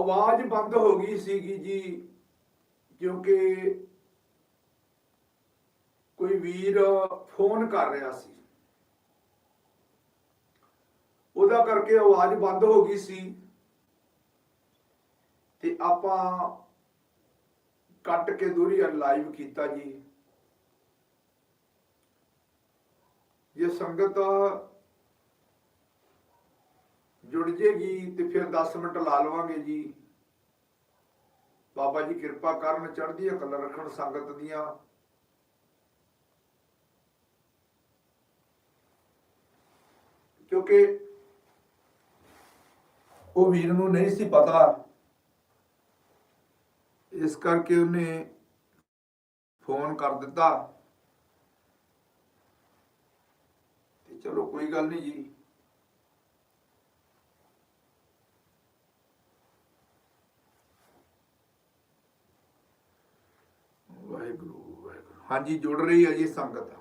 ਆਵਾਜ਼ ਬੰਦ ਹੋ ਗਈ ਸੀਗੀ ਜੀ, ਕਿਉਂਕਿ ਕੋਈ ਵੀਰ ਫੋਨ ਕਰ ਰਿਹਾ ਸੀ। ਉਹਦਾ ਕਰਕੇ ਆਵਾਜ਼ ਬੰਦ ਹੋ ਗਈ ਸੀ ਤੇ ਆਪਾਂ ਕੱਟ ਕੇ ਦੂਰੀ ਲਾਈਵ ਕੀਤਾ ਜੀ। ਜੇ ਸੰਗਤ ਜੁੜ ਜੇਗੀ ਤੇ ਫਿਰ 10 ਮਿੰਟ ਲਾ ਲਵਾਂਗੇ ਜੀ। ਬਾਬਾ ਜੀ ਕਿਰਪਾ ਕਰਨ ਚੜ੍ਹਦੀ ਅਕਲ ਰੱਖਣ, ਸੰਗਤ ਦੀਆਂ। ਕਿਉਂਕਿ ਉਹ ਵੀਰ ਨੂੰ ਨਹੀਂ ਸੀ ਪਤਾ। ਇਸ ਕਰਕੇ ਉਹਨੇ ਫੋਨ ਕਰ ਦਿੱਤਾ। ਤੇ ਚਲੋ ਕੋਈ ਗੱਲ ਨਹੀਂ ਜੀ। ਵਾਹਿਗੁਰੂ ਵਾਹਿਗੁਰੂ। ਹਾਂਜੀ, ਜੁੜ ਰਹੀ ਹੈ ਜੀ ਸੰਗਤ।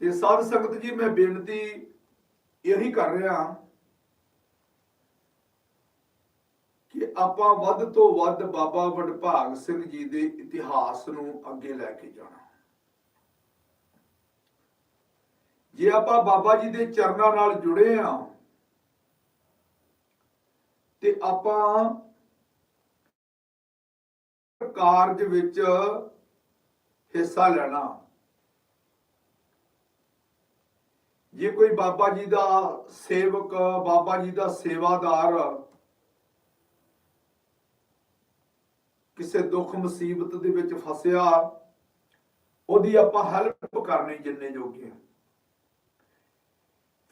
ਤੇ ਸਾਧ ਸੰਗਤ ਜੀ, ਮੈਂ ਬੇਨਤੀ ਇਹੀ ਕਰ ਰਿਹਾ ਕਿ ਆਪਾਂ ਵੱਧ ਤੋਂ ਵੱਧ ਬਾਬਾ ਵਡਭਾਗ ਸਿੰਘ ਜੀ ਦੇ ਇਤਿਹਾਸ ਨੂੰ ਅੱਗੇ ਲੈ ਕੇ ਜਾਣਾ। ਜੇ ਆਪਾਂ ਬਾਬਾ ਜੀ ਦੇ ਚਰਨਾਂ ਨਾਲ ਜੁੜੇ ਆ ਤੇ ਆਪਾਂ ਕਾਰਜ ਵਿੱਚ ਹਿੱਸਾ ਲੈਣਾ ਜੇ ਕੋਈ ਬਾਬਾ ਜੀ ਦਾ ਸੇਵਕ, ਬਾਬਾ ਜੀ ਦਾ ਸੇਵਾਦਾਰ ਕਿਸੇ ਦੁੱਖ ਮੁਸੀਬਤ ਦੇ ਵਿੱਚ ਫਸਿਆ, ਉਹਦੀ ਆਪਾਂ ਹੈਲਪ ਕਰਨੀ ਜਿੰਨੇ ਜੋਗੇ ਹਾਂ।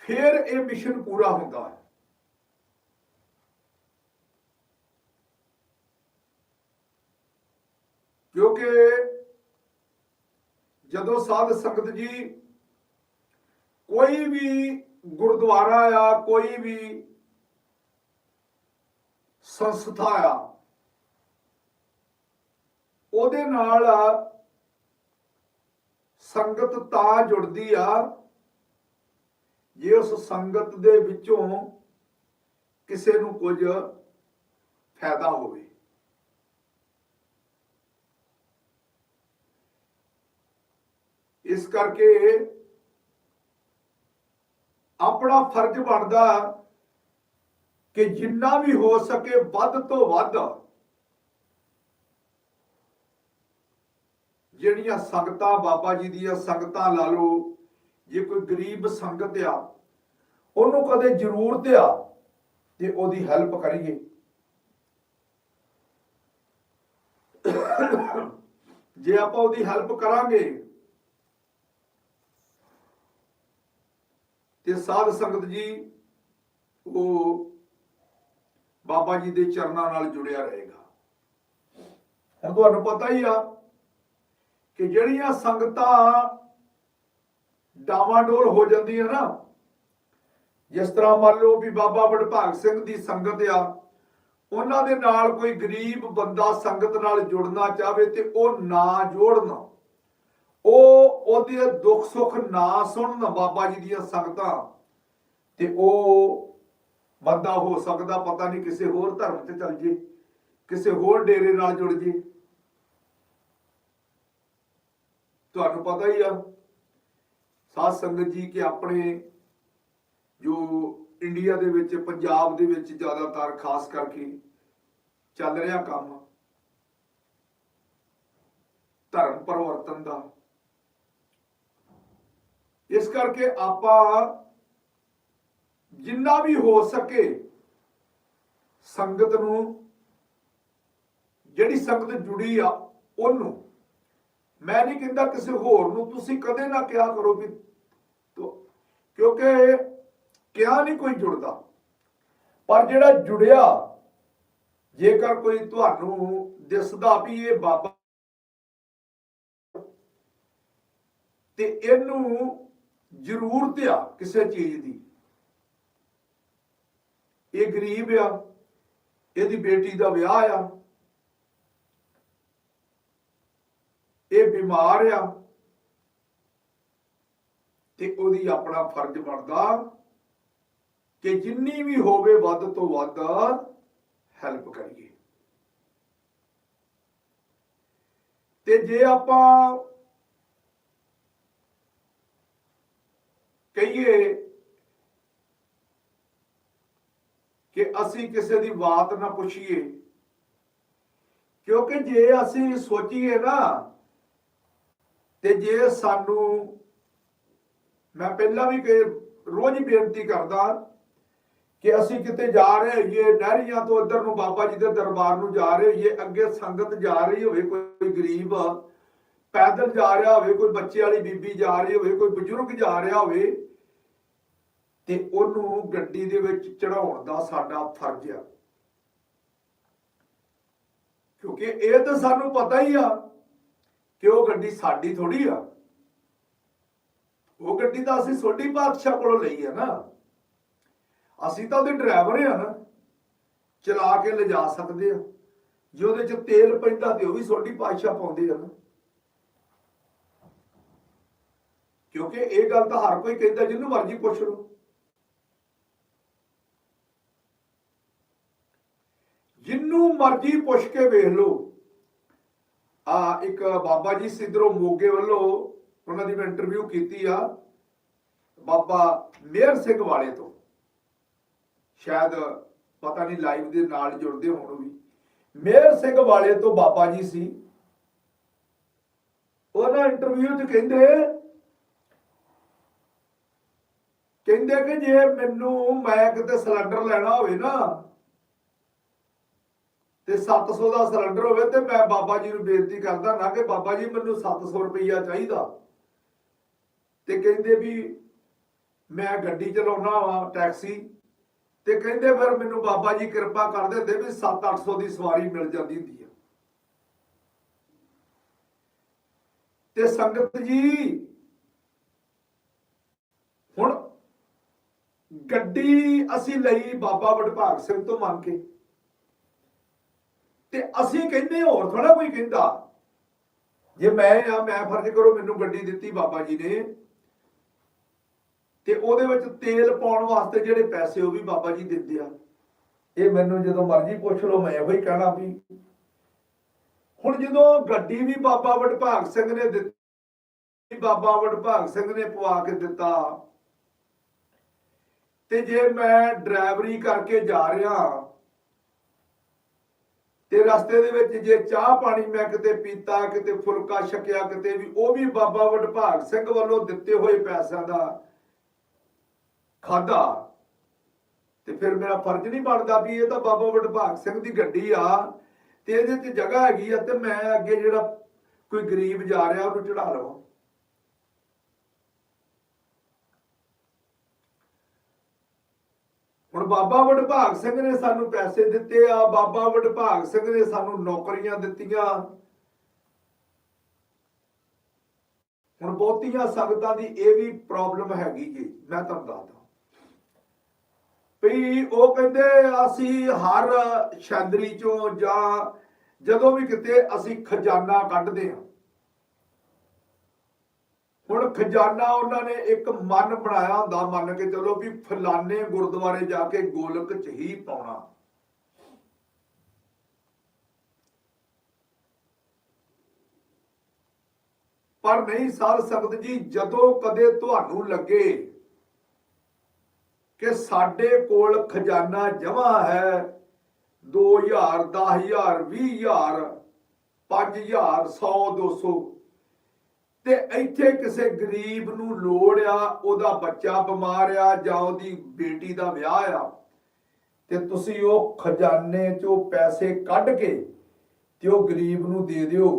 ਫਿਰ ਇਹ ਮਿਸ਼ਨ ਪੂਰਾ ਹੁੰਦਾ ਹੈ ਕਿਉਂਕਿ ਜਦੋਂ ਸਾਧ ਸੰਗਤ ਜੀ ਕੋਈ ਵੀ ਗੁਰਦੁਆਰਾ ਆ, ਕੋਈ ਵੀ ਸੰਸਥਾ ਆ, ਉਹਦੇ ਨਾਲ ਸੰਗਤ ਤਾਂ ਜੁੜਦੀ ਆ, ਜੇ ਉਸ ਸੰਗਤ ਦੇ ਵਿੱਚੋਂ ਕਿਸੇ ਨੂੰ ਕੁਝ ਫਾਇਦਾ ਹੋਵੇ। ਇਸ ਕਰਕੇ ਆਪਣਾ ਫਰਜ਼ ਬਣਦਾ ਕਿ ਜਿੰਨਾ ਵੀ ਹੋ ਸਕੇ ਵੱਧ ਤੋਂ ਵੱਧ ਜਿਹੜੀਆਂ ਸੰਗਤਾਂ ਬਾਬਾ ਜੀ ਦੀਆਂ ਸੰਗਤਾਂ ਲਾ ਲਓ, ਜੇ ਕੋਈ ਗਰੀਬ ਸੰਗਤ ਆ, ਉਹਨੂੰ ਕਦੇ ਜ਼ਰੂਰਤ ਆ ਤੇ ਉਹਦੀ ਹੈਲਪ ਕਰੀਏ। ਜੇ ਆਪਾਂ ਉਹਦੀ ਹੈਲਪ ਕਰਾਂਗੇ ਤੇ ਸਾਧ ਸੰਗਤ ਜੀ, ਉਹ ਬਾਬਾ ਜੀ ਦੇ ਚਰਨਾਂ ਨਾਲ ਜੁੜਿਆ ਰਹੇਗਾ। ਹੁਣ ਤੁਹਾਨੂੰ ਪਤਾ ਹੀ ਆ ਕਿ ਜਿਹੜੀਆਂ ਸੰਗਤਾਂ ਡਾਵਾਡੋਲ ਹੋ ਜਾਂਦੀਆਂ ਨਾ, ਜਿਸ ਤਰ੍ਹਾਂ ਮੰਨ ਲਓ ਵੀ ਬਾਬਾ ਵਡਭਾਗ ਸਿੰਘ ਦੀ ਸੰਗਤ ਆ, ਉਹਨਾਂ ਦੇ ਨਾਲ ਕੋਈ ਗਰੀਬ ਬੰਦਾ ਸੰਗਤ ਨਾਲ ਜੁੜਨਾ ਚਾਹਵੇ ਤੇ ਉਹ ਨਾ ਜੋੜਨ। ਉਹ ਉਹਦੇ ਦੁੱਖ ਸੁੱਖ ਨਾ ਸੁਣਨ ਬਾਬਾ ਜੀ ਦੀਆਂ ਸੰਗਤਾਂ ਤੇ ਉਹ ਬੰਦਾ ਹੋ ਸਕਦਾ, ਪਤਾ ਨਹੀਂ ਕਿਸੇ ਹੋਰ ਧਰਮ ਤੇ ਚੱਲ ਜੇ, ਕਿਸੇ ਹੋਰ ਡੇਰੇ ਨਾਲ ਜੁੜ ਜੇ। ਤੁਹਾਨੂੰ ਪਤਾ ਹੀ ਆ, ਸਾਧ ਸੰਗਤ ਜੀ ਕਿ ਆਪਣੇ ਜੋ ਇੰਡੀਆ ਦੇ ਵਿੱਚ, ਪੰਜਾਬ ਦੇ ਵਿੱਚ ਜ਼ਿਆਦਾਤਰ ਖਾਸ ਕਰਕੇ ਚੱਲ ਰਿਹਾ ਕੰਮ ਧਰਮ ਪਰਿਵਰਤਨ ਦਾ ਇਸ ਕਰਕੇ ਆਪਾਂ ਜਿੰਨਾ ਵੀ ਹੋ ਸਕੇ ਸੰਗਤ ਨੂੰ, ਜਿਹੜੀ ਸੰਗਤ ਜੁੜੀ ਆ, ਉਹਨੂੰ। ਮੈਂ ਨਹੀਂ ਕਹਿੰਦਾ ਕਿਸੇ ਹੋਰ ਨੂੰ, ਤੁਸੀਂ ਕਦੇ ਨਾ ਕਿਹਾ ਕਰੋ ਵੀ ਕਿਉਂਕਿ ਕਿਹਾ ਨਹੀਂ ਕੋਈ ਜੁੜਦਾ। ਪਰ ਜਿਹੜਾ ਜੁੜਿਆ, ਜੇਕਰ ਕੋਈ ਤੁਹਾਨੂੰ ਦਿਸਦਾ ਵੀ ਇਹ ਬਾਬਾ ਤੇ ਇਹਨੂੰ ਜ਼ਰੂਰਤ ਆ ਕਿਸੇ ਚੀਜ਼ ਦੀ। ਇਹ ਗਰੀਬ ਆ, ਇਹਦੀ ਬੇਟੀ ਦਾ ਵਿਆਹ ਆ, ਇਹ ਬਿਮਾਰ ਆ, ਤੇ ਉਹਦੀ ਆਪਣਾ ਫਰਜ਼ ਬਣਦਾ ਕਿ ਜਿੰਨੀ ਵੀ ਹੋਵੇ ਵੱਧ ਤੋਂ ਵੱਧ ਹੈਲਪ ਕਰੀਏ। ਤੇ ਜੇ ਆਪਾਂ ਕਹੀਏ ਕਿ ਅਸੀਂ ਕਿਸੇ ਦੀ ਬਾਤ ਨਾ ਪੁੱਛੀਏ। ਕਿਉਂਕਿ ਜੇ ਅਸੀਂ ਸੋਚੀਏ ਨਾ, ਤੇ ਜੇ ਸਾਨੂੰ, ਮੈਂ ਪਹਿਲਾਂ ਵੀ ਕਿ ਰੋਜ਼ ਬੇਨਤੀ ਕਰਦਾ ਕਿ ਅਸੀਂ ਕਿਤੇ ਜਾ ਰਹੇ ਹੋਈਏ, ਨਹਿਰੀਆਂ ਤੋਂ ਇੱਧਰ ਨੂੰ ਬਾਬਾ ਜੀ ਦੇ ਦਰਬਾਰ ਨੂੰ ਜਾ ਰਹੇ ਹੋਈਏ, ਅੱਗੇ ਸੰਗਤ ਜਾ ਰਹੀ ਹੋਵੇ, ਕੋਈ ਗਰੀਬ ਪੈਦਲ ਜਾ ਰਿਹਾ ਹੋਵੇ, ਕੋਈ ਬੱਚੇ ਵਾਲੀ ਬੀਬੀ ਜਾ ਰਹੀ ਹੋਵੇ, ਕੋਈ ਬਜ਼ੁਰਗ ਜਾ ਰਿਹਾ ਹੋਵੇ ਤੇ ਉਹਨੂੰ ਗੱਡੀ ਦੇ ਵਿੱਚ ਚੜਾਉਣ ਦਾ ਸਾਡਾ ਫਰਜ਼ ਆ। ਕਿਉਂਕਿ ਇਹ ਤਾਂ ਸਾਨੂੰ ਪਤਾ ਹੀ ਆ ਕਿ ਉਹ ਗੱਡੀ ਸਾਡੀ ਥੋੜੀ ਆ। ਉਹ ਗੱਡੀ ਤਾਂ ਅਸੀਂ ਸੋਢੀ ਪਾਤਸ਼ਾਹ ਕੋਲੋਂ ਲਈ ਆ ਨਾ। ਅਸੀਂ ਤਾਂ ਉਹਦੇ ਡਰਾਈਵਰ ਆ ਨਾ। ਚਲਾ ਕੇ ਲਿਜਾ ਸਕਦੇ ਆ। ਜੇ ਉਹਦੇ ਚ ਤੇਲ ਪੈਂਦਾ ਤੇ ਉਹ ਵੀ ਸੋਢੀ ਪਾਤਸ਼ਾਹ ਪਾਉਂਦੇ ਆ ਨਾ। ਕਿਉਂਕਿ ਇਹ ਗੱਲ ਤਾਂ ਹਰ ਕੋਈ ਕਹਿੰਦਾ, ਜਿਹਨੂੰ ਮਰਜ਼ੀ ਪੁੱਛ ਲਓ ਜਿੰਨੂੰ ਮਰਜ਼ੀ ਪੁੱਛ ਕੇ ਵੇਖ ਲਓ। ਆ ਇੱਕ ਬਾਬਾ ਜੀ ਸਿੱਧਰੋਂ ਮੋਗੇ ਵੱਲੋਂ ਉਹਨਾਂ ਦੀ ਮੈਂ ਇੰਟਰਵਿਊ ਕੀਤੀ ਆ, ਬਾਬਾ ਮੇਹਰ ਸਿੰਘ ਵਾਲੇ ਤੋਂ। ਸ਼ਾਇਦ ਪਤਾ ਨਹੀਂ ਲਾਈਵ ਦੇ ਨਾਲ ਜੁੜਦੇ ਹੋਣ ਵੀ ਮੇਹਰ ਸਿੰਘ ਵਾਲੇ ਤੋਂ ਬਾਬਾ ਜੀ ਸੀ। ਉਹਨਾਂ ਇੰਟਰਵਿਊ 'ਚ ਕਹਿੰਦੇ ਕਹਿੰਦੇ ਕਿ ਜੇ ਮੈਨੂੰ ਮੈਂ ਕਿਤੇ ਸਿਲੰਡਰ ਲੈਣਾ ਹੋਵੇ ਨਾ ਤੇ 700 ਦਾ ਸਿਲੰਡਰ ਹੋਵੇ ਤੇ ਮੈਂ ਬਾਬਾ ਜੀ ਨੂੰ ਬੇਨਤੀ ਕਰਦਾ ਨਾ ਕਿ ਬਾਬਾ ਜੀ ਮੈਨੂੰ 700 ਰੁਪਈਆ ਚਾਹੀਦਾ। ਤੇ ਕਹਿੰਦੇ ਵੀ ਮੈਂ ਗੱਡੀ ਚਲਾਉਣਾ ਵਾ, ਟੈਕਸੀ। ਤੇ ਕਹਿੰਦੇ ਫਿਰ ਮੈਨੂੰ ਬਾਬਾ ਜੀ ਕਿਰਪਾ ਕਰ ਦਿੰਦੇ ਵੀ 7-800 ਦੀ ਸਵਾਰੀ ਮਿਲ ਜਾਂਦੀ ਹੁੰਦੀ ਆ। ਤੇ ਸੰਗਤ ਜੀ, ਹੁਣ ਗੱਡੀ ਅਸੀਂ ਲਈ ਬਾਬਾ ਵਡਭਾਗ ਸਿੰਘ ਤੋਂ ਮੰਗ ਕੇ। ਤੇ ਅਸੀਂ ਕਹਿੰਦੇ ਹੋਰ ਥੋੜਾ ਕੋਈ ਕਹਿੰਦਾ। ਜੇ ਮੈਂ ਆ, ਮੈਂ ਫਰਜ਼ ਕਰੋ ਮੈਨੂੰ ਗੱਡੀ ਦਿੱਤੀ ਬਾਬਾ ਜੀ ਨੇ। ਤੇ ਉਹਦੇ ਵਿੱਚ ਤੇਲ ਪਾਉਣ ਵਾਸਤੇ ਜਿਹੜੇ ਪੈਸੇ ਉਹ ਵੀ ਬਾਬਾ ਜੀ ਦਿੰਦੇ ਆ। ਇਹ ਮੈਨੂੰ ਜਦੋਂ ਮਰਜ਼ੀ ਪੁੱਛ ਲਓ, ਮੈਂ ਇਹੋ ਹੀ ਕਹਿਣਾ ਵੀ ਹੁਣ ਜਦੋਂ ਗੱਡੀ ਵੀ ਬਾਬਾ ਵਡਭਾਗ ਸਿੰਘ ਨੇ ਦਿੱਤੀ, ਬਾਬਾ ਵਡਭਾਗ ਸਿੰਘ ਨੇ ਪਵਾ ਕੇ ਦਿੱਤਾ, ਤੇ ਜੇ ਮੈਂ ਡਰਾਈਵਰੀ ਕਰਕੇ ਜਾ ਰਿਹਾ ਤੇ ਰਸਤੇ ਦੇ ਵਿੱਚ ਜੇ ਚਾਹ ਪਾਣੀ ਮੈਂ ਕਿਤੇ ਪੀਤਾ, ਕਿਤੇ ਫੁਲਕਾ ਛਕਿਆ, ਕਿਤੇ ਵੀ, ਉਹ ਵੀ ਬਾਬਾ ਵਡਭਾਗ ਸਿੰਘ ਵੱਲੋਂ ਦਿੱਤੇ ਹੋਏ ਪੈਸਿਆਂ ਦਾ ਖਾਦਾ ਤੇ ਫਿਰ ਮੇਰਾ ਫਰਜ਼ ਨਹੀਂ ਬਣਦਾ ਵੀ ਇਹ ਤਾਂ ਬਾਬਾ ਵਡਭਾਗ ਸਿੰਘ ਦੀ ਗੱਡੀ ਆ ਤੇ ਇਹਦੇ ਤੇ ਜਗ੍ਹਾ ਹੈਗੀ ਆ ਤੇ ਮੈਂ ਅੱਗੇ ਜਿਹੜਾ ਕੋਈ ਗਰੀਬ ਜਾ ਰਿਹਾ ਉਹਨੂੰ ਚੜਾ ਲਵਾਂ। ਹੁਣ ਬਾਬਾ ਵਡਭਾਗ ਸਿੰਘ ਨੇ ਸਾਨੂੰ ਪੈਸੇ ਦਿੱਤੇ ਆ, ਬਾਬਾ ਵਡਭਾਗ ਸਿੰਘ ਨੇ ਸਾਨੂੰ ਨੌਕਰੀਆਂ ਦਿੱਤੀਆਂ। ਹੁਣ ਬਹੁਤੀਆਂ ਸੰਗਤਾਂ ਦੀ ਇਹ ਵੀ ਪ੍ਰੋਬਲਮ ਹੈਗੀ ਜੀ, ਮੈਂ ਤੁਹਾਨੂੰ ਦੱਸਦਾ। ਵੀ ਉਹ ਕਹਿੰਦੇ ਅਸੀਂ ਹਰ ਸ਼ਾਂਦਰੀ ਚੋਂ ਜਾਂ ਜਦੋਂ ਵੀ ਕਿਤੇ ਅਸੀਂ ਖਜ਼ਾਨਾ ਕੱਢਦੇ ਹਾਂ ਹੁਣ ਖਜ਼ਾਨਾ ਉਹਨਾਂ ਨੇ ਇੱਕ ਮਨ ਬਣਾਇਆ ਹੁੰਦਾ, ਮੰਨ ਕੇ ਚਲੋ ਵੀ ਫਲਾਣੇ ਗੁਰਦੁਆਰੇ ਜਾ ਕੇ ਗੋਲਕ ਚ ਹੀ ਪਾਉਣਾ। ਪਰ ਨਹੀਂ ਸਾਧ ਸੰਗਤ ਜੀ, ਜਦੋਂ ਕਦੇ ਤੁਹਾਨੂੰ ਲੱਗੇ ਕਿ ਸਾਡੇ ਕੋਲ ਖਜ਼ਾਨਾ ਜਮਾ ਹੈ 2000 10000 20000 5000 100 200 ਤੇ ਇੱਥੇ ਕਿਸੇ ਗਰੀਬ ਨੂੰ ਲੋੜ ਆ, ਉਹਦਾ ਬੱਚਾ ਬਿਮਾਰ ਆ ਜਾਂ ਉਹਦੀ ਬੇਟੀ ਦਾ ਵਿਆਹ ਆ, ਤੇ ਤੁਸੀਂ ਉਹ ਖਜ਼ਾਨੇ ਚੋਂ ਪੈਸੇ ਕੱਢ ਕੇ ਤੇ ਉਹ ਗਰੀਬ ਨੂੰ ਦੇ ਦਿਓ।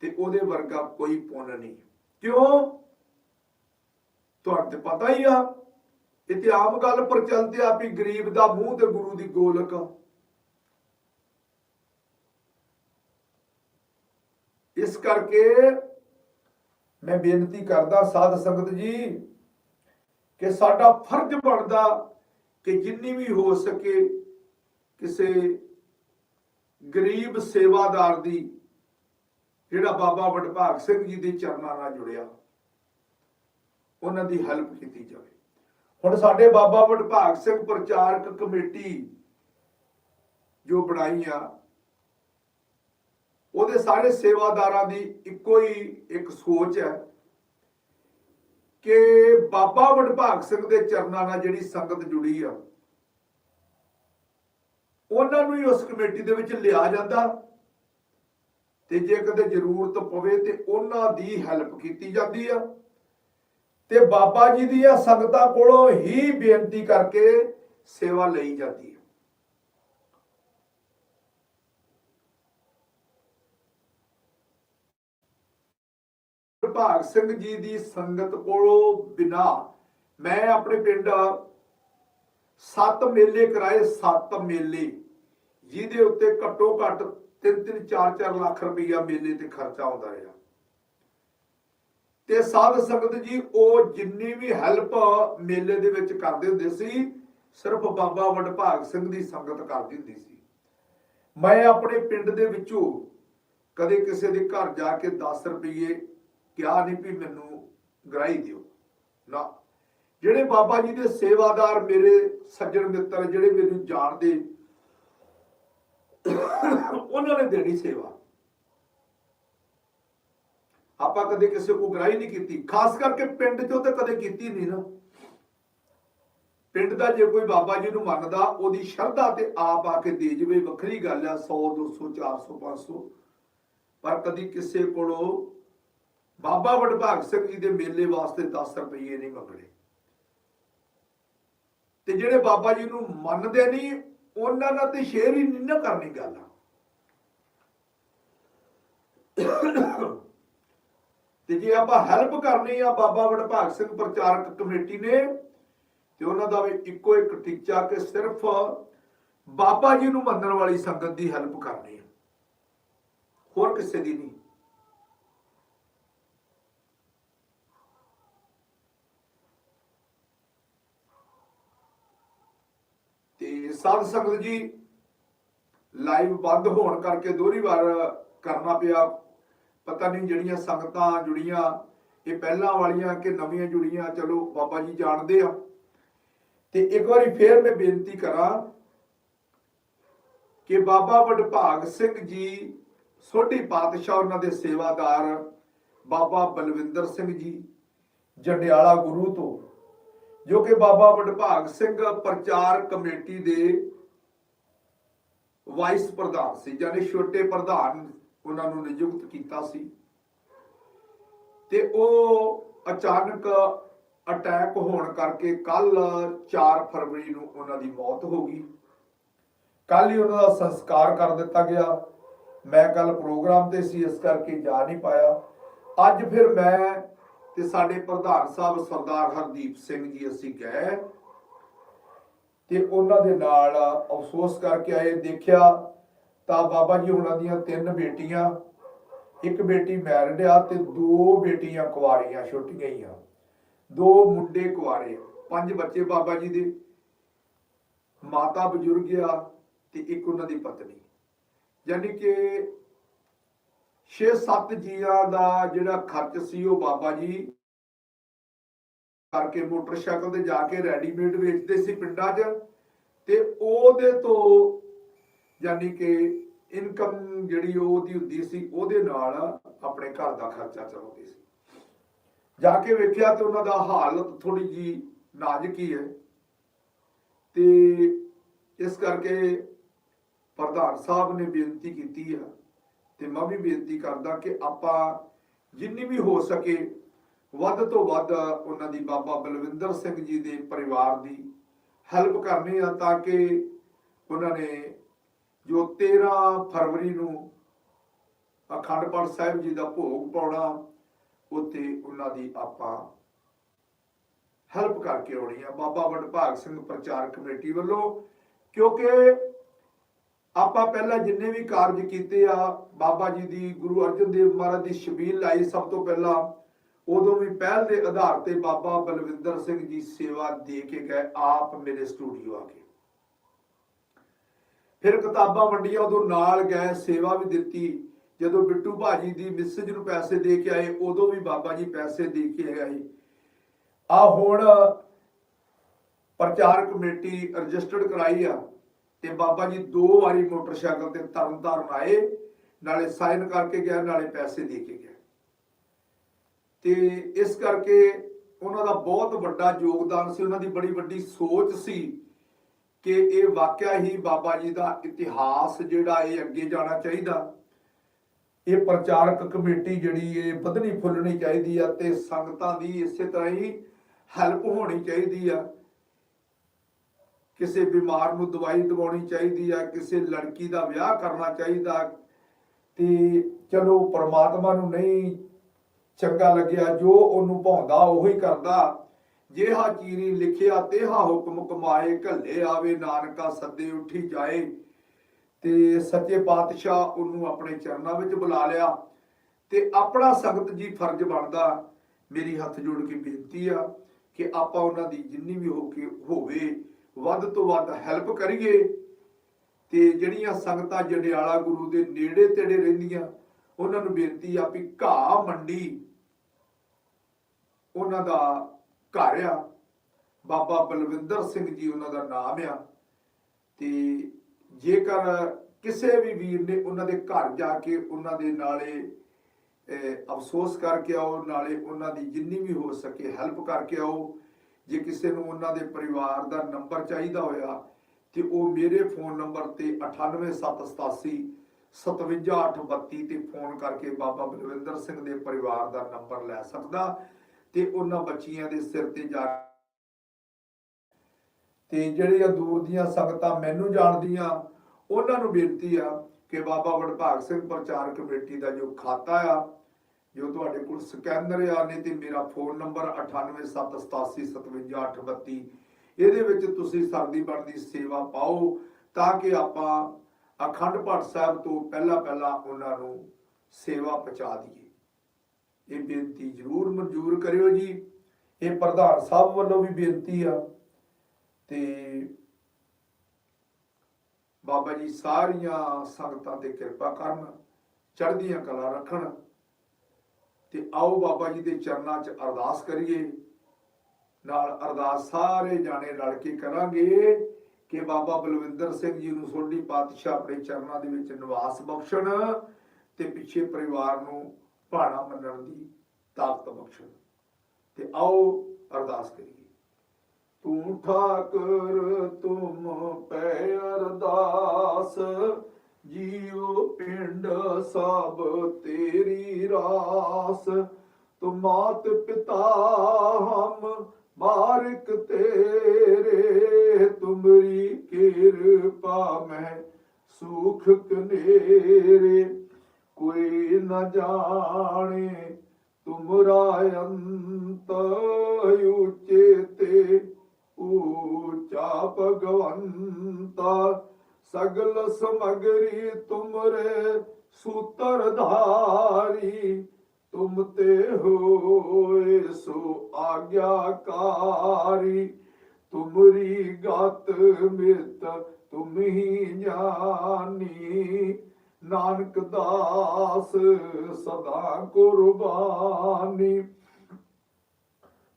ਤੇ ਉਹਦੇ ਵਰਗਾ ਕੋਈ ਪੁੰਨ ਨਹੀਂ। ਕਿਉਂ? ਤੁਹਾਨੂੰ ਤੇ ਪਤਾ ਹੀ ਆ, ਇਹ ਤੇ ਆਮ ਗੱਲ ਪ੍ਰਚਲਿਤ ਆ ਵੀ ਗਰੀਬ ਦਾ ਮੂੰਹ ਤੇ ਗੁਰੂ ਦੀ ਗੋਲਕ ਇਸ ਕਰਕੇ ਮੈਂ ਬੇਨਤੀ ਕਰਦਾ ਸਾਧ ਸੰਗਤ ਜੀ ਕਿ ਸਾਡਾ ਫਰਜ਼ ਬਣਦਾ ਕਿ ਜਿੰਨੀ ਵੀ ਹੋ ਸਕੇ ਕਿਸੇ ਗਰੀਬ ਸੇਵਾਦਾਰ ਦੀ, ਜਿਹੜਾ ਬਾਬਾ ਵਡਭਾਗ ਸਿੰਘ ਜੀ ਦੇ ਚਰਨਾਂ ਨਾਲ ਜੁੜਿਆ, ਉਹਨਾਂ ਦੀ ਹੈਲਪ ਕੀਤੀ ਜਾਵੇ। ਹੁਣ ਸਾਡੇ ਬਾਬਾ ਵਡਭਾਗ ਸਿੰਘ ਪ੍ਰਚਾਰਕ ਕਮੇਟੀ ਜੋ ਬਣਾਈ ਆ ਉਹਦੇ ਸਾਰੇ ਸੇਵਾਦਾਰਾਂ ਦੀ ਇੱਕੋ ਹੀ ਇੱਕ ਸੋਚ ਹੈ ਕਿ ਬਾਬਾ ਵਡਭਾਗ ਸਿੰਘ ਦੇ ਚਰਨਾਂ ਨਾਲ ਜਿਹੜੀ ਸੰਗਤ ਜੁੜੀ ਆ, ਉਹਨਾਂ ਨੂੰ ਹੀ ਉਸ ਕਮੇਟੀ ਦੇ ਵਿੱਚ ਲਿਆ ਜਾਂਦਾ ਤੇ ਜੇ ਕਦੇ ਜ਼ਰੂਰਤ ਪਵੇ ਤੇ ਉਹਨਾਂ ਦੀ ਹੈਲਪ ਕੀਤੀ ਜਾਂਦੀ ਆ। ਤੇ ਬਾਬਾ ਜੀ ਦੀਆਂ ਸੰਗਤਾਂ ਕੋਲੋਂ ਹੀ ਬੇਨਤੀ ਕਰਕੇ ਸੇਵਾ ਲਈ ਜਾਂਦੀ ਹੈ ਭਾਗ ਸਿੰਘ ਜੀ ਦੀ ਸੰਗਤ ਕੋਲੋਂ ਬਿਨਾ ਮੈਂ ਆਪਣੇ ਪਿੰਡ ਸੱਤ ਮੇਲੇ ਕਰਾਏ, ਸੱਤ ਮੇਲੇ। ਜਿਹਦੇ ਉੱਤੇ ਘੱਟੋ ਘੱਟ 3-3 4-4 ਲੱਖ ਰੁਪਈਆ ਮੇਲੇ ਤੇ ਖਰਚਾ ਆਉਂਦਾ ਰਿਹਾ। ਤੇ ਸਾਧ ਸੰਗਤ ਜੀ, ਉਹ ਜਿੰਨੀ ਵੀ ਹੈਲਪ ਮੇਲੇ ਦੇ ਵਿੱਚ ਕਰਦੇ ਹੁੰਦੇ ਸੀ, ਸਿਰਫ ਬਾਬਾ ਵਡਭਾਗ ਸਿੰਘ ਦੀ ਸੰਗਤ ਕਰਦੀ ਹੁੰਦੀ ਸੀ। ਮੈਂ ਆਪਣੇ ਪਿੰਡ ਦੇ ਵਿੱਚੋਂ ਕਦੇ ਕਿਸੇ ਦੇ ਘਰ ਜਾ ਕੇ 10 ਰੁਪਏ ਕਿਹਾ ਨਹੀਂ ਵੀ ਮੈਨੂੰ ਗਰਾਈ ਦਿਓ। ਨਾ। ਜਿਹੜੇ ਬਾਬਾ ਜੀ ਦੇ ਸੇਵਾਦਾਰ ਮੇਰੇ ਸੱਜਣ ਮਿੱਤਰ ਜਿਹੜੇ ਮੈਨੂੰ ਜਾਣਦੇ, ਉਹਨਾਂ ਨੇ ਦੇਣੀ ਸੇਵਾ। ਆਪਾਂ ਕਦੇ ਕਿਸੇ ਕੋ ਗਰਾਈ ਨਹੀਂ ਕੀਤੀ। ਖਾਸ ਕਰਕੇ ਪਿੰਡ 'ਚੋਂ ਤੇ ਕਦੇ ਕੀਤੀ ਨਹੀਂ ਨਾ। ਪਿੰਡ ਦਾ ਜੇ ਕੋਈ ਬਾਬਾ ਜੀ ਨੂੰ ਮੰਨਦਾ, ਉਹਦੀ ਸ਼ਰਧਾ ਤੇ ਆਪ ਆ ਕੇ ਦੇ ਜਵੇ। ਵੱਖਰੀ ਗੱਲ ਆ 100 200 400 500 ਪਰ ਕਦੀ ਕਿਸੇ ਕੋਲੋਂ ਬਾਬਾ ਵਡਭਾਗ ਸਿੰਘ ਜੀ ਦੇ ਮੇਲੇ ਵਾਸਤੇ 10 ਰੁਪਏ ਨਹੀਂ ਮੰਗਣੇ। ਤੇ ਜਿਹੜੇ ਬਾਬਾ ਜੀ ਨੂੰ ਮੰਨਦੇ ਨਹੀਂ, ਉਹਨਾਂ ਨਾਲ ਤੇ ਸ਼ੇਅਰ ਹੀ ਨਹੀਂ ਨਾ ਕਰਨੀ ਗੱਲ। ਤੇ ਜੇ ਆਪਾਂ ਹੈਲਪ ਕਰਨੀ ਆ ਬਾਬਾ ਵਡਭਾਗ ਸਿੰਘ ਪ੍ਰਚਾਰਕ ਕਮੇਟੀ ਨੇ, ਤੇ ਉਹਨਾਂ ਦਾ ਵੀ ਇੱਕੋ ਇੱਕ ਟੀਚਾ ਕਿ ਸਿਰਫ ਬਾਬਾ ਜੀ ਨੂੰ ਮੰਨਣ ਵਾਲੀ ਸੰਗਤ ਦੀ ਹੈਲਪ ਕਰਨੀ ਹੈ ਹੋਰ ਕਿਸੇ ਦੀ ਨਹੀਂ ਤੇ ਸਾਧ ਸੰਗਤ ਜੀ ਲਾਈਵ ਬੰਦ ਹੋਣ ਕਰਕੇ ਦੋਹਰੀ ਵਾਰ ਕਰਨਾ ਪਿਆ। ਪਤਾ ਨਹੀਂ ਜਿਹੜੀਆਂ ਸੰਗਤਾਂ ਜੁੜੀਆਂ, ਇਹ ਪਹਿਲਾਂ ਵਾਲੀਆਂ ਕਿ ਨਵੀਆਂ ਜੁੜੀਆਂ, ਚਲੋ ਬਾਬਾ ਜੀ ਜਾਣਦੇ ਆ। ਤੇ ਇੱਕ ਵਾਰੀ ਫੇਰ ਮੈਂ ਬੇਨਤੀ ਕਰਾਂ ਕਿ ਬਾਬਾ ਵਡਭਾਗ ਸਿੰਘ ਜੀ, ਸੋਢੀ ਪਾਤਸ਼ਾਹ ਉਹਨਾਂ ਦੇ ਸੇਵਾਦਾਰ, ਬਾਬਾ ਬਲਵਿੰਦਰ ਸਿੰਘ ਜੀ, ਜੰਡਿਆਲਾ ਗੁਰੂ ਤੋਂ ਜੋ ਕਿ ਬਾਬਾ ਵਡਭਾਗ ਸਿੰਘ ਪ੍ਰਚਾਰ ਕਮੇਟੀ ਦੇ ਵਾਈਸ ਪ੍ਰਧਾਨ ਸੀ ਯਾਨੀ ਛੋਟੇ ਪ੍ਰਧਾਨ ਉਹਨਾਂ ਨੂੰ ਨਿਯੁਕਤ ਕੀਤਾ ਸੀ। ਤੇ ਉਹ ਅਚਾਨਕ ਅਟੈਕ ਹੋਣ ਕਰਕੇ ਕੱਲ 4 ਫਰਵਰੀ ਨੂੰ ਉਹਨਾਂ ਦੀ ਮੌਤ ਹੋ ਗਈ। ਕੱਲ ਹੀ ਉਹਨਾਂ ਦਾ ਸੰਸਕਾਰ ਕਰ ਦਿੱਤਾ ਗਿਆ। ਮੈਂ ਕੱਲ ਪ੍ਰੋਗਰਾਮ ਤੇ ਸੀ, ਇਸ ਕਰਕੇ ਜਾ ਨਹੀਂ ਪਾਇਆ। ਅੱਜ ਫਿਰ ਮੈਂ ਤੇ ਸਾਡੇ ਪ੍ਰਧਾਨ ਸਾਹਿਬ ਸਰਦਾਰ ਹਰਦੀਪ ਸਿੰਘ ਜੀ ਅਸੀਂ ਗਏ ਤੇ ਉਹਨਾਂ ਦੇ ਨਾਲ ਅਫਸੋਸ ਕਰਕੇ ਆਏ, ਦੇਖਿਆ ਤਾਂ ਬਾਬਾ ਜੀ ਉਹਨਾਂ ਦੀਆਂ ਤਿੰਨ ਬੇਟੀਆਂ, ਇੱਕ ਬੇਟੀ ਮੈਰਿਡ ਆ ਤੇ ਦੋ ਬੇਟੀਆਂ ਕੁਆਰੀਆਂ ਛੋਟੀਆਂ ਹੀ ਆ। ਦੋ ਮੁੰਡੇ ਕੁਆਰੇ, ਪੰਜ ਬੱਚੇ ਬਾਬਾ ਜੀ ਦੇ, ਮਾਤਾ ਬਜ਼ੁਰਗ ਆ ਤੇ ਇੱਕ ਉਹਨਾਂ ਦੀ ਪਤਨੀ। ਯਾਨੀ ਕਿ 6-7 ਜੀਆਂ ਦਾ ਜਿਹੜਾ ਖਰਚ ਸੀ ਉਹ ਬਾਬਾ ਜੀ ਕਰਕੇ ਮੋਟਰਸਾਈਕਲ ਤੇ ਜਾ ਕੇ ਰੈਡੀਮੇਡ ਵੇਚਦੇ ਸੀ ਪਿੰਡਾਂ 'ਚ ਤੇ ਉਹਦੇ ਤੋਂ ਯਾਨੀ ਕਿ ਇਨਕਮ ਜਿਹੜੀ ਉਹਦੀ ਹੁੰਦੀ ਸੀ, ਉਹਦੇ ਨਾਲ ਆਪਣੇ ਘਰ ਦਾ ਖਰਚਾ ਚਲਾਉਂਦੇ ਸੀ। ਜਾ ਕੇ ਵੇਖਿਆ ਤੇ ਉਹਨਾਂ ਦਾ ਹਾਲਤ ਥੋੜੀ ਜੀ ਨਾਜ਼ੁਕ ਹੀ ਹੈ ਤੇ ਇਸ ਕਰਕੇ ਪ੍ਰਧਾਨ ਸਾਹਿਬ ਨੇ ਬੇਨਤੀ ਕੀਤੀ ਆ ਤੇ ਮੈਂ ਵੀ ਬੇਨਤੀ ਕਰਦਾ ਕਿ ਆਪਾਂ ਜਿੰਨੀ ਵੀ ਹੋ ਸਕੇ ਵੱਧ ਤੋਂ ਵੱਧ ਉਹਨਾਂ ਦੀ ਬਾਬਾ ਬਲਵਿੰਦਰ ਸਿੰਘ ਜੀ ਦੇ ਪਰਿਵਾਰ ਦੀ ਹੈਲਪ ਕਰਨੀ ਆ ਤਾਂ ਕਿ ਉਹਨਾਂ ਨੇ ਜੋ 13 ਫਰਵਰੀ ਨੂੰ ਅਖੰਡ ਪਾਠ ਸਾਹਿਬ ਜੀ ਦਾ ਭੋਗ ਪਾਉਣਾ ਉੱਤੇ ਉਹਨਾਂ ਦੀ ਆਪਾਂ ਹੈਲਪ ਕਰਕੇ ਆਉਣੀ ਆ। ਬਾਬਾ ਵਡਭਾਗ ਸਿੰਘ ਪ੍ਰਚਾਰ ਕਮੇਟੀ ਵੱਲੋਂ ਕਿਉਂਕਿ ਆਪਾਂ ਪਹਿਲਾਂ ਜਿੰਨੇ ਵੀ ਕਾਰਜ ਕੀਤੇ ਆ, ਬਾਬਾ ਜੀ ਦੀ, ਗੁਰੂ ਅਰਜਨ ਦੇਵ ਮਹਾਰਾਜ ਦੀ ਸ਼ਬੀਲ ਲਾਈ ਸਭ ਤੋਂ ਪਹਿਲਾਂ, ਉਦੋਂ ਵੀ ਪਹਿਲ ਦੇ ਆਧਾਰ ਤੇ ਬਾਬਾ ਬਲਵਿੰਦਰ ਸਿੰਘ ਜੀ ਸੇਵਾ ਦੇ ਕੇ ਗਏ, ਆਪ ਮੇਰੇ ਸਟੂਡੀਓ ਆ ਕੇ। ਫਿਰ ਕਿਤਾਬਾਂ ਵੰਡੀਆਂ, ਉਦੋਂ ਨਾਲ ਗਏ, ਸੇਵਾ ਵੀ ਦਿੱਤੀ। ਜਦੋਂ ਬਿੱਟੂ ਭਾਜੀ ਦੀ ਮਿਸਜ ਨੂੰ ਪੈਸੇ ਦੇ ਕੇ ਆਏ, ਉਦੋਂ ਵੀ ਬਾਬਾ ਜੀ ਪੈਸੇ ਦੇ ਕੇ ਆਏ। ਆ ਹੁਣ ਪ੍ਰਚਾਰ ਕਮੇਟੀ ਰਜਿਸਟਰਡ ਕਰਾਈ ਆ। ਤੇ ਬਾਬਾ ਜੀ ਦੋ ਵਾਰੀ ਮੋਟਰਸਾਈਕਲ ਤੇ ਤਰਨਤਾਰਨ ਆਏ, ਨਾਲੇ ਸਾਈਨ ਕਰਕੇ ਗਿਆ, ਨਾਲੇ ਪੈਸੇ ਦੇ ਕੇ ਗਿਆ। ਤੇ ਇਸ ਕਰਕੇ ਉਹਨਾਂ ਦਾ ਬਹੁਤ ਵੱਡਾ ਯੋਗਦਾਨ ਸੀ, ਉਹਨਾਂ ਦੀ ਬੜੀ ਵੱਡੀ ਸੋਚ ਸੀ ਕਿ ਇਹ ਵਾਕਿਆ ਹੀ ਬਾਬਾ ਜੀ ਦਾ ਇਤਿਹਾਸ ਜਿਹੜਾ ਇਹ ਅੱਗੇ ਜਾਣਾ ਚਾਹੀਦਾ। ਇਹ ਪ੍ਰਚਾਰਕ ਕਮੇਟੀ ਜਿਹੜੀ ਇਹ ਵਧਣੀ ਫੁੱਲਣੀ ਚਾਹੀਦੀ ਆ ਤੇ ਸੰਗਤਾਂ ਦੀ ਇਸੇ ਤਰ੍ਹਾਂ ਹੀ ਹੈਲਪ ਹੋਣੀ ਚਾਹੀਦੀ ਆ। ਕਿਸੇ ਬਿਮਾਰ ਨੂੰ ਦਵਾਈ ਦਵਾਉਣੀ ਚਾਹੀਦੀ ਆ, ਕਿਸੇ ਲੜਕੀ ਦਾ ਵਿਆਹ ਕਰਨਾ ਚਾਹੀਦਾ। ਤੇ ਚਲੋ ਪ੍ਰਮਾਤਮਾ ਨੂੰ ਨਹੀਂ ਚੰਗਾ ਲੱਗਿਆ, ਜੋ ਉਹਨੂੰ ਭਾਉਂਦਾ ਉਹੀ ਕਰਦਾ। ਜਿਹਾ ਚੀਰੀ ਲਿਖਿਆ, ਤੇਹਾ ਹੁਕਮ ਕਮਾਏ, ਘੱਲੇ ਆਵੇ ਨਾਨਕਾ, ਸੱਦੇ ਉੱਠੀ ਜਾਏ। ਤੇ ਸੱਚੇ ਪਾਤਸ਼ਾਹ ਉਹਨੂੰ ਆਪਣੇ ਚਰਨਾਂ ਵਿੱਚ ਬੁਲਾ ਲਿਆ ਤੇ ਆਪਣਾ ਸੰਗਤ ਜੀ ਫਰਜ਼ ਬਣਦਾ, ਮੇਰੀ ਹੱਥ ਜੋੜ ਕੇ ਬੇਨਤੀ ਆ ਕਿ ਆਪਾਂ ਉਹਨਾਂ ਦੀ ਜਿੰਨੀ ਵੀ ਹੋ ਕੇ ਹੋਵੇ ਵੱਧ ਤੋਂ ਵੱਧ ਹੈਲਪ ਕਰੀਏ, ਤੇ ਜਿਹੜੀਆਂ ਸੰਗਤਾਂ ਜੰਡਿਆਲਾ ਗੁਰੂ ਦੇ ਨੇੜੇ ਤੇੜੇ ਰਹਿੰਦੀਆਂ, ਉਹਨਾਂ ਨੂੰ ਬੇਨਤੀ ਆ ਵੀ ਘਾਹ ਮੰਡੀ ਉਹਨਾਂ ਦਾ ਘਰ ਆ। ਬਾਬਾ ਬਲਵਿੰਦਰ ਸਿੰਘ ਜੀ ਉਹਨਾਂ ਦਾ ਨਾਮ ਆ। ਤੇ ਜੇਕਰ ਕਿਸੇ ਵੀ ਵੀਰ ਨੇ ਉਹਨਾਂ ਦੇ ਘਰ ਜਾ ਕੇ ਉਹਨਾਂ ਦੇ ਨਾਲੇ ਅਫਸੋਸ ਕਰਕੇ ਆਓ, ਨਾਲੇ ਉਹਨਾਂ ਦੀ ਜਿੰਨੀ ਵੀ ਹੋ ਸਕੇ ਹੈਲਪ ਕਰਕੇ ਆਓ ਜੇ ਕਿਸੇ ਨੂੰ ਉਹਨਾਂ ਦੇ ਪਰਿਵਾਰ ਦਾ ਨੰਬਰ ਚਾਹੀਦਾ ਹੋਇਆ, ਤੇ ਉਹ ਮੇਰੇ ਫੋਨ ਨੰਬਰ ਤੇ 98787 57832 ਤੇ ਫੋਨ ਕਰਕੇ ਬਾਬਾ ਬਲਵਿੰਦਰ ਸਿੰਘ ਦੇ ਪਰਿਵਾਰ ਦਾ ਨੰਬਰ ਲੈ ਸਕਦਾ ਤੇ ਉਹਨਾਂ ਬੱਚੀਆਂ ਦੇ ਸਿਰ ਤੇ ਜਾ ਤੇ ਜਿਹੜੀਆਂ ਦੂਰ ਦੀਆਂ ਸੰਗਤਾਂ ਮੈਨੂੰ ਜਾਣਦੀਆਂ, ਉਹਨਾਂ ਨੂੰ ਬੇਨਤੀ ਆ ਕਿ ਬਾਬਾ ਵਡਭਾਗ ਸਿੰਘ ਪ੍ਰਚਾਰ ਕਮੇਟੀ ਦਾ ਜੋ ਖਾਤਾ ਆ ਜੋ ਤੁਹਾਡੇ ਕੋਲ ਸਕੈਨਰ ਆ, ਨਹੀਂ ਤੇ ਮੇਰਾ ਫੋਨ ਨੰਬਰ 9878857832 ਇਹਦੇ ਵਿੱਚ ਤੁਸੀਂ ਸਰਦੀ ਬਣਦੀ ਸੇਵਾ ਪਾਓ ਤਾਂ ਕਿ ਆਪਾਂ ਅਖੰਡ ਪਾਠ ਸਾਹਿਬ ਤੋਂ ਪਹਿਲਾਂ ਪਹਿਲਾਂ ਉਹਨਾਂ ਨੂੰ ਸੇਵਾ ਪਹੁੰਚਾ ਦਈਏ। ਇਹ ਬੇਨਤੀ ਜ਼ਰੂਰ ਮਨਜ਼ੂਰ ਕਰਿਓ ਜੀ। ਇਹ ਪ੍ਰਧਾਨ ਸਾਹਿਬ ਵੱਲੋਂ ਵੀ ਬੇਨਤੀ ਆ ਤੇ ਬਾਬਾ ਜੀ ਸਾਰੀਆਂ ਸੰਗਤਾਂ ਤੇ ਕਿਰਪਾ ਕਰਨ, ਚੜ੍ਹਦੀਆਂ ਕਲਾ ਰੱਖਣ। ਤੇ ਆਓ ਬਾਬਾ ਜੀ ਦੇ ਚਰਨਾਂ 'ਚ ਅਰਦਾਸ ਕਰੀਏ। ਨਾਲ ਅਰਦਾਸ ਸਾਰੇ ਜਾਣੇ ਰਲ ਕੇ ਕਰਾਂਗੇ ਕਿ ਬਾਬਾ ਬਲਵਿੰਦਰ ਸਿੰਘ ਜੀ ਨੂੰ ਸੋਢੀ ਪਾਤਸ਼ਾਹ ਆਪਣੇ ਚਰਨਾਂ ਦੇ ਵਿੱਚ ਨਿਵਾਸ ਬਖਸ਼ਣ ਤੇ ਪਿੱਛੇ ਪਰਿਵਾਰ ਨੂੰ ਭਾਣਾ ਮੰਨਣ ਦੀ ਤਾਕਤ ਬਖਸ਼ਣ। ਤੇ ਆਓ ਅਰਦਾਸ ਕਰੀਏ। ਤੂੰ ਠਾਕਰ ਤੁਮ ਪੈ ਅਰਦਾਸ ਜੀਉ ਪਿੰਡ ਸਭ ਤੇਰੀ ਰਾਸ। ਤੁਮ ਮਾਤ ਪਿਤਾ ਹਮ ਬਾਰਿਕ ਤੇਰੇ। ਤੁਮਰੀ ਕਿਰਪਾ ਮੈਂ ਸੁਖ ਕਨੇਰੇ ਕੋਈ ਨ ਜਾਣੇ ਤੁਮਰਾ ਅੰਤ ਉਚੇ ਤੇ। ਊਚਾ ਭਗਵੰਤਾ ਸਗਲ ਸਮਗਰੀ ਤੁਮਰੇ ਸੂਤਰ ਧਾਰੀ, ਤੁਮ ਤੇ ਹੋਏ ਸੋ ਆਗਿਆਕਾਰੀ। ਤੁਮਰੀ ਗਤ ਮਿਤ ਤੁਮ ਹੀ ਜਾਨੀ, ਨਾਨਕ ਦਾਸ ਸਦਾ ਕੁਰਬਾਨੀ।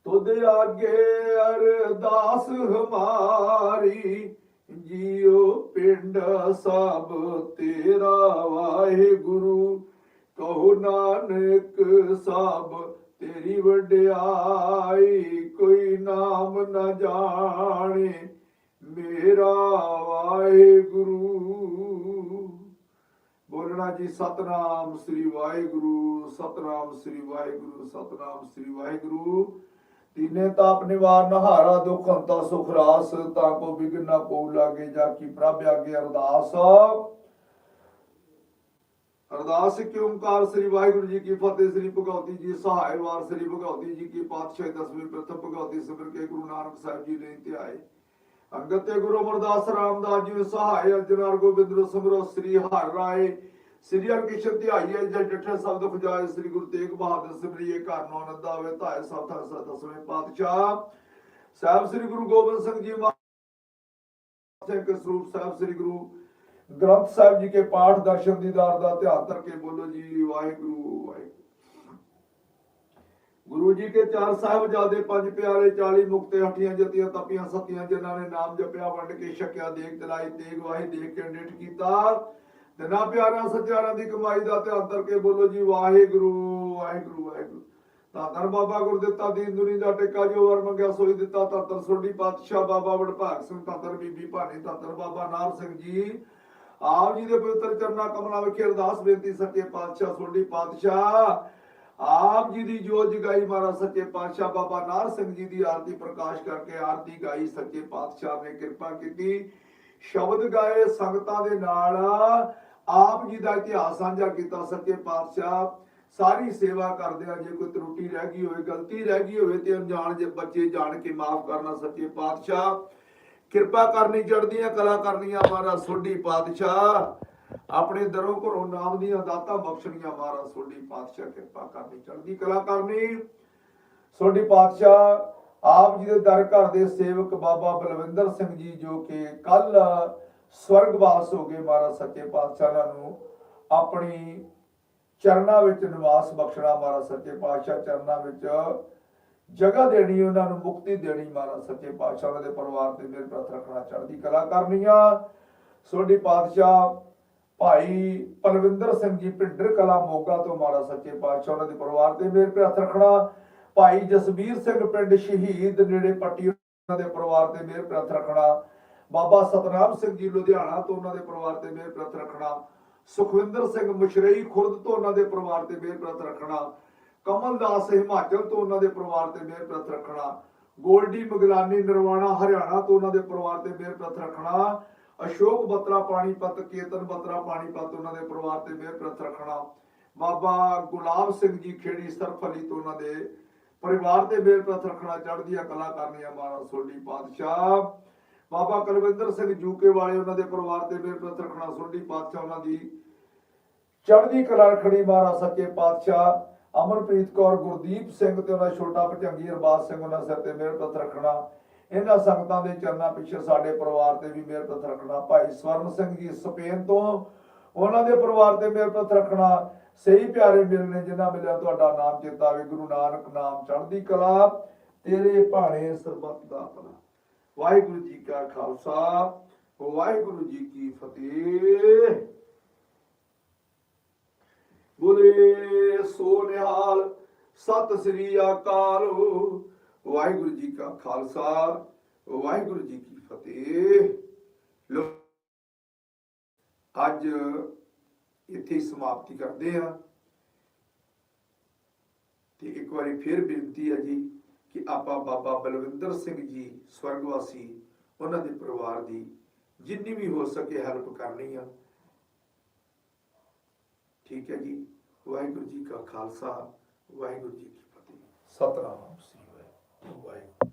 ਤੁਧ ਆਗੇ ਅਰਦਾਸ ਹਮਾਰੀ ਜੀਉ ਪਿੰਡ ਸਭ ਤੇਰਾ ਵਾਹਿਗੁਰੂ, ਕਹੋ ਨਾਨਕ ਸਭ ਤੇਰੀ ਵਡਿਆਈ, ਕੋਈ ਨਾਮ ਨਾ ਜਾਣੇ ਮੇਰਾ ਵਾਹਿਗੁਰੂ। ਬੋਲਣਾ ਜੀ, ਸਤਨਾਮ ਸ੍ਰੀ ਵਾਹਿਗੁਰੂ, ਸਤਨਾਮ ਸ੍ਰੀ ਵਾਹਿਗੁਰੂ, ਸਤਨਾਮ ਸ੍ਰੀ ਵਾਹਿਗੁਰੂ। ਤੀਨੇ ਤਾਪ ਨਿਵਾਰ ਨਹਾਰਾ ਦੁਖ ਹੰਤਾ ਸੁਖ ਰਾਸ, ਤਾ ਕੋ ਬਿਗਨ ਨਾ ਕੋ ਲਾਗੇ ਜਾ ਕੀ ਪ੍ਰਭ ਅਰਦਾਸ। ਕਿ ਓੰਕਾਰ, ਸ੍ਰੀ ਵਾਹਿਗੁਰੂ ਜੀ ਕੀ ਫਤਿਹ, ਸ੍ਰੀ ਭਗਵਤੀ ਜੀ ਸਹਾਇ ਵਾਰ, ਸ੍ਰੀ ਭਗਵਤੀ ਜੀ ਕੀ ਪਾਤਸ਼ਾਹੀ ਦਸਵੀਂ ਪ੍ਰਥਮ ਭਗਵਤੀ ਸਿਮਰ ਕੇ ਗੁਰੂ ਨਾਨਕ ਸਾਹਿਬ ਜੀ ਨੇ ਧਿਆਏ ਅੰਗਤ ਤੇ ਗੁਰੂ ਅਮਰਦਾਸ ਰਾਮਦਾਸ ਜੀ ਸਹਾਇ ਅਰਜਨ ਹਰ ਗੋਬਿੰਦ ਸਿਮਰੋ, ਸ੍ਰੀ ਹਰਿ ਰਾਏ। ਸ੍ਰੀ ਹਰਿਕ੍ਰਿਸ਼ਨ ਧਿਆਈਏ, ਜੈ ਡਠੇ ਸ਼ਬਦ ਖੁਜਾਏ ਸ੍ਰੀ ਗੁਰੂ ਤੇਗ ਬਹਾਦਰ ਸਿਮਰਿਏ ਘਰ ਨੌ ਨੰਦਾ ਹੋਵੇ ਧਾਏ ਸਭ ਥਾਂ ਸਤ ਦਸਵੇਂ ਪਾਤਸ਼ਾਹ। ਸਾਹਿਬ ਸ੍ਰੀ ਗੁਰੂ ਗੋਬਿੰਦ ਸਿੰਘ ਜੀ ਸਿੰਘ ਸਰੂਪ ਸਾਹਿਬ ਸ੍ਰੀ ਗੁਰੂ ਗ੍ਰੰਥ ਸਾਹਿਬ ਜੀ ਕੇ ਪਾਠ ਦਰਸ਼ਨ ਦੀਦਾਰ ਦਾ ਧਿਆਨ ਕਰਕੇ ਬੋਲੋ ਜੀ, ਵਾਹਿਗੁਰੂ ਵਾਹਿਗੁਰੂ। ਗੁਰੂ ਜੀ ਕੇ ਚਾਰ ਸਾਹਿਬਜ਼ਾਦੇ, ਪੰਜ ਪਿਆਰੇ 40 ਮੁਕਤੇ ਹੱਟੀਆਂ ਜਤੀਆਂ, ਤਪੀਆਂ, ਸਤੀਆਂ, ਜਿਨ੍ਹਾਂ ਨੇ ਨਾਮ ਜਪਿਆ, ਵੰਡ ਕੇ, ਛਕਿਆ ਦੇਖ ਤਲਾਈ ਤੇਗ ਵਾਹੀ ਦੇਖ ਕੇ, ਨਿਠ ਕੀਤਾ। ਤੇ ਨਾ ਪਿਆਰਿਆਂ ਸੱਚਿਆਰਾਂ ਦੀ ਕਮਾਈ ਦਾ ਧਿਆਨ ਕਰਕੇ ਬੋਲੋ ਜੀ, ਵਾਹਿਗੁਰੂ ਵਾਹਿਗੁਰੂ ਵਾਹਿਗੁਰੂ। ਤਾਂ ਧੰਨ ਬਾਬਾ ਗੁਰਦਿੱਤਾ ਦੀਨ ਦੁਨੀ ਦਾ ਟਿੱਕਾ ਜੋ ਵਰ ਮੰਗਿਆ ਸੋਈ ਦਿੱਤਾ, ਤਾਂ ਤਰ ਸੋਢੀ ਪਾਤਸ਼ਾਹ ਬਾਬਾ ਵਡਭਾਗ ਸਿੰਘ, ਤਾਂ ਬੀਬੀ ਭਾਨੀ, ਤਾਂ ਬਾਬਾ ਨਾਰ ਸਿੰਘ ਜੀ। ਆਪ ਜੀ ਦੇ ਪਵਿੱਤਰ ਚਰਨਾਂ ਕਮਲਾਂ ਵਿਖੇ ਅਰਦਾਸ ਬੇਨਤੀ ਸੱਚੇ ਪਾਤਸ਼ਾਹ, ਸੋਢੀ ਪਾਤਸ਼ਾਹ। ਆਪ ਜੀ ਦੀ ਜੋਤ ਜਗਾਈ ਮਹਾਰਾਜ ਸੱਚੇ ਪਾਤਸ਼ਾਹ ਬਾਬਾ ਨਾਰ ਸਿੰਘ ਜੀ ਦੀ ਆਰਤੀ ਪ੍ਰਕਾਸ਼ ਕਰਕੇ ਆਰਤੀ ਗਾਈ ਸੱਚੇ ਪਾਤਸ਼ਾਹ ਨੇ ਕਿਰਪਾ ਕੀਤੀ। ਸ਼ਬਦ ਗਾਏ ਸੰਗਤਾਂ ਦੇ ਨਾਲ। ਆਪ ਜੀ ਦਾ ਇਤਿਹਾਸ ਸਾਂਝਾ ਕੀਤਾ ਸੱਚੇ ਪਾਤਸ਼ਾਹ। ਸਾਰੀ ਸੇਵਾ ਕਰਦਿਆਂ ਜੇ ਕੋਈ ਤਰੁੱਟੀ ਰਹਿ ਗਈ ਹੋਵੇ, ਗਲਤੀ ਰਹਿ ਗਈ ਹੋਵੇ ਤੇ ਅਣਜਾਣ ਜੇ ਬੱਚੇ ਜਾਣ ਕੇ ਮਾਫ ਕਰਨਾ ਸੱਚੇ ਪਾਤਸ਼ਾਹ। ਕਿਰਪਾ ਕਰਨੀ ਚੜਦੀਆਂ ਕਲਾ ਕਰਨੀਆਂ ਮਹਾਰਾਜ, ਸੋਢੀ ਪਾਤਸ਼ਾਹ। ਆਪਣੇ ਦਰੋਂ ਘਰੋਂ ਨਾਮ ਦੀਆਂ ਦਾਤਾਂ ਬਖਸ਼ਣੀਆਂ ਮਹਾਰਾਜ, ਸੋਢੀ ਪਾਤਸ਼ਾਹ, ਕਿਰਪਾ ਕਰਨੀ ਚੜਦੀ ਕਲਾ ਕਰਨੀ। ਸੋਢੀ ਪਾਤਸ਼ਾਹ ਆਪ ਜੀ ਦੇ ਦਰ ਘਰ ਦੇ ਸੇਵਕ ਬਾਬਾ ਬਲਵਿੰਦਰ ਸਿੰਘ ਜੀ ਜੋ ਕਿ ਕੱਲ ਸਵਰਗਵਾਸ ਹੋ ਗਏ ਮਹਾਰਾਜ ਸੱਚੇ ਪਾਤਸ਼ਾਹ ਨੂੰ, ਆਪਣੀ ਚਰਨਾਂ ਵਿੱਚ ਨਿਵਾਸ ਬਖਸ਼ਣਾ ਮਹਾਰਾਜ ਸੱਚੇ ਪਾਤਸ਼ਾਹ ਚਰਨਾਂ ਵਿੱਚ ਜਗ੍ਹਾ ਦੇਣੀ, ਉਹਨਾਂ ਨੂੰ ਮੁਕਤੀ ਦੇਣੀ ਮਹਾਰਾਜ ਸੱਚੇ ਪਾਤਸ਼ਾਹ ਉਹਨਾਂ ਦੇ ਪਰਿਵਾਰ ਤੇ ਮੇਰ ਪ੍ਰਤ ਰੱਖਣਾ ਚੜ੍ਹਦੀ ਕਲਾ ਕਰਨੀਆਂ। ਸੋਢੀ ਪਾਤਸ਼ਾਹ ਭਾਈ ਪਲਵਿੰਦਰ ਸਿੰਘ ਜੀ ਪਿੰਡਰ ਕਲਾ ਮੋਗਾ ਤੋਂ ਮਹਾਰਾਜ ਸੱਚੇ ਪਾਤਸ਼ਾਹ ਉਹਨਾਂ ਦੇ ਪਰਿਵਾਰ ਤੇ ਮੇਰ ਪ੍ਰਤ ਰੱਖਣਾ। ਭਾਈ ਜਸਬੀਰ ਸਿੰਘ ਪਿੰਡ ਸ਼ਹੀਦ ਨੇੜੇ ਪੱਟੀ ਉਹਨਾਂ ਦੇ ਪਰਿਵਾਰ ਤੇ ਮੇਰੇ ਪ੍ਰਤ ਰੱਖਣਾ, ਬਾਬਾ ਸਤਨਾਮ ਸਿੰਘ ਜੀ ਲੁਧਿਆਣਾ ਤੋਂ ਉਹਨਾਂ ਦੇ ਪਰਿਵਾਰ ਤੇ ਮੇਰੇ ਪ੍ਰਤ ਰੱਖਣਾ, ਸੁਖਵਿੰਦਰ ਸਿੰਘ ਮੁਸ਼ਰਈ ਖੁਰਦ ਤੋਂ ਉਹਨਾਂ ਦੇ ਪਰਿਵਾਰ ਤੇ ਮੇਰੇ ਪ੍ਰਤ ਰੱਖਣਾ, ਕਮਲਦਾਸ ਹਿਮਾਚਲ ਤੋਂ ਉਹਨਾਂ ਦੇ ਪਰਿਵਾਰ ਤੇ ਮਿਹਰ ਪ੍ਰਤ ਰੱਖਣਾ, ਗੋਲਡੀ ਮਗਲਾਨੀ ਨਿਰਵਾਣਾ ਹਰਿਆਣਾ ਤੋਂ ਉਹਨਾਂ ਦੇ ਪਰਿਵਾਰ ਤੇ ਮਿਹਰ ਪ੍ਰਤ ਰੱਖਣਾ, ਅਸ਼ੋਕ ਬਤਰਾ ਪਾਣੀਪਤ, ਕੇਤਨ ਬਤਰਾ ਪਾਣੀਪਤ ਉਹਨਾਂ ਦੇ ਪਰਿਵਾਰ ਤੇ ਮਿਹਰ ਪ੍ਰਤ ਰੱਖਣਾ, ਬਾਬਾ ਗੁਲਾਬ ਸਿੰਘ ਜੀ ਖੇੜੀ ਸਰਫ ਤੋਂ ਉਹਨਾਂ ਦੇ ਪਰਿਵਾਰ ਤੇ ਮਿਹਰ ਰੱਖਣਾ ਚੜ੍ਹਦੀਆਂ ਕਲਾ ਕਰਨੀਆਂ ਮਹਾਰਾਜ ਸੋਢੀ ਪਾਤਸ਼ਾਹ। ਬਾਬਾ ਕੁਲਵਿੰਦਰ ਸਿੰਘ ਜੂਕੇ ਵਾਲੇ ਉਹਨਾਂ ਦੇ ਪਰਿਵਾਰ ਤੇ ਮਿਹਰ ਰੱਖਣਾ ਸੋਢੀ ਪਾਤਸ਼ਾਹ ਉਹਨਾਂ ਦੀ ਚੜ੍ਹਦੀ ਕਲਾ ਰੱਖਣੀ ਮਹਾਰਾਜ ਸੱਚੇ ਪਾਤਸ਼ਾਹ। ਅਮਰਪ੍ਰੀਤ ਕੌਰ ਗੁਰਦੀਪ ਸਿੰਘ ਤੇ ਉਹਨਾਂ ਛੋਟਾ ਭਜੰਗੀ ਅਰਬਾਜ਼ ਸਿੰਘ ਉਹਨਾਂ ਸਿਰ ਤੇ ਮਿਹਰ ਪ੍ਰਤ ਰੱਖਣਾ। ਇਹਨਾਂ ਸੰਗਤਾਂ ਦੇ ਚਰਨਾਂ ਪਿੱਛੇ ਸਾਡੇ ਪਰਿਵਾਰ ਤੇ ਵੀ ਮਿਹਰ ਪ੍ਰਤ ਰੱਖਣਾ। ਭਾਈ ਸਵਰਨ ਸਿੰਘ ਜੀ ਸਪੇਨ ਤੋਂ ਉਹਨਾਂ ਦੇ ਪਰਿਵਾਰ ਤੇ ਮਿਹਰ ਪ੍ਰਤ ਰੱਖਣਾ, ਸਹੀ ਪਿਆਰੇ ਮਿਲਨੇ ਜਿਨ੍ਹਾਂ ਮਿਲਿਆ ਤੁਹਾਡਾ ਨਾਮ ਚੇਤਾ ਵੇ ਗੁਰੂ ਨਾਨਕ ਨਾਮ ਚੜ੍ਹਦੀ ਕਲਾ, ਤੇਰੇ ਭਾਣੇ ਸਰਬੱਤ ਦਾ ਭਲਾ ਵਾਹਿਗੁਰੂ ਜੀ ਕਾ ਖਾਲਸਾ, ਵਾਹਿਗੁਰੂ ਜੀ ਕੀ ਫਤਿਹ। ਬੋਲੇ, ਸੋ ਨਿਹਾਲ, ਸਤਿ ਸ੍ਰੀ ਅਕਾਲ। ਵਾਹਿਗੁਰੂ ਜੀ ਕਾ ਖਾਲਸਾ, ਵਾਹਿਗੁਰੂ ਜੀ ਕੀ ਫਤਿਹ। ਅੱਜ ਇੱਥੇ ਸਮਾਪਤੀ ਕਰਦੇ ਆ ਤੇ ਇੱਕ ਵਾਰੀ ਫਿਰ ਬੇਨਤੀ ਹੈ ਜੀ ਕਿ ਆਪਾਂ ਬਾਬਾ ਬਲਵਿੰਦਰ ਸਿੰਘ ਜੀ ਸਵਰਗਵਾਸੀ, ਉਹਨਾਂ ਦੇ ਪਰਿਵਾਰ ਦੀ ਜਿੰਨੀ ਵੀ ਹੋ ਸਕੇ ਹੈਲਪ ਕਰਨੀ ਆ। ਠੀਕ ਹੈ ਜੀ। ਵਾਹਿਗੁਰੂ ਜੀ ਕਾ ਖਾਲਸਾ, ਵਾਹਿਗੁਰੂ ਜੀ ਕੀ ਫਤਿਹ। ਸਤਨਾਮ ਸ੍ਰੀ ਵਾਹਿਗੁਰੂ।